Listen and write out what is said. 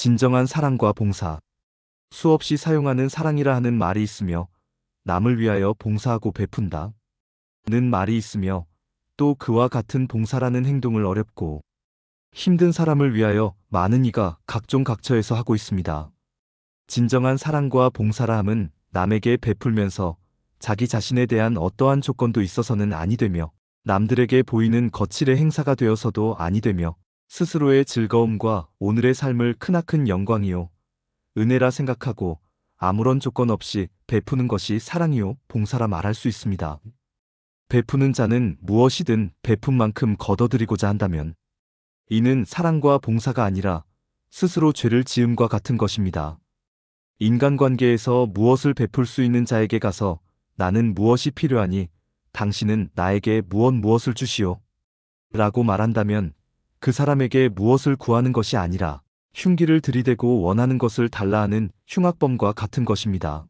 진정한 사랑과 봉사. 수없이 사용하는 사랑이라 하는 말이 있으며 남을 위하여 봉사하고 베푼다. 는 말이 있으며 또 그와 같은 봉사라는 행동을 어렵고 힘든 사람을 위하여 많은 이가 각종 각처에서 하고 있습니다. 진정한 사랑과 봉사라 함은 남에게 베풀면서 자기 자신에 대한 어떠한 조건도 있어서는 아니 되며 남들에게 보이는 거칠의 행사가 되어서도 아니 되며 스스로의 즐거움과 오늘의 삶을 크나큰 영광이요. 은혜라 생각하고 아무런 조건 없이 베푸는 것이 사랑이요. 봉사라 말할 수 있습니다. 베푸는 자는 무엇이든 베푼 만큼 걷어들이고자 한다면 이는 사랑과 봉사가 아니라 스스로 죄를 지음과 같은 것입니다. 인간관계에서 무엇을 베풀 수 있는 자에게 가서 나는 무엇이 필요하니 당신은 나에게 무엇 무엇을 주시오. 라고 말한다면 그 사람에게 무엇을 구하는 것이 아니라 흉기를 들이대고 원하는 것을 달라 하는 흉악범과 같은 것입니다.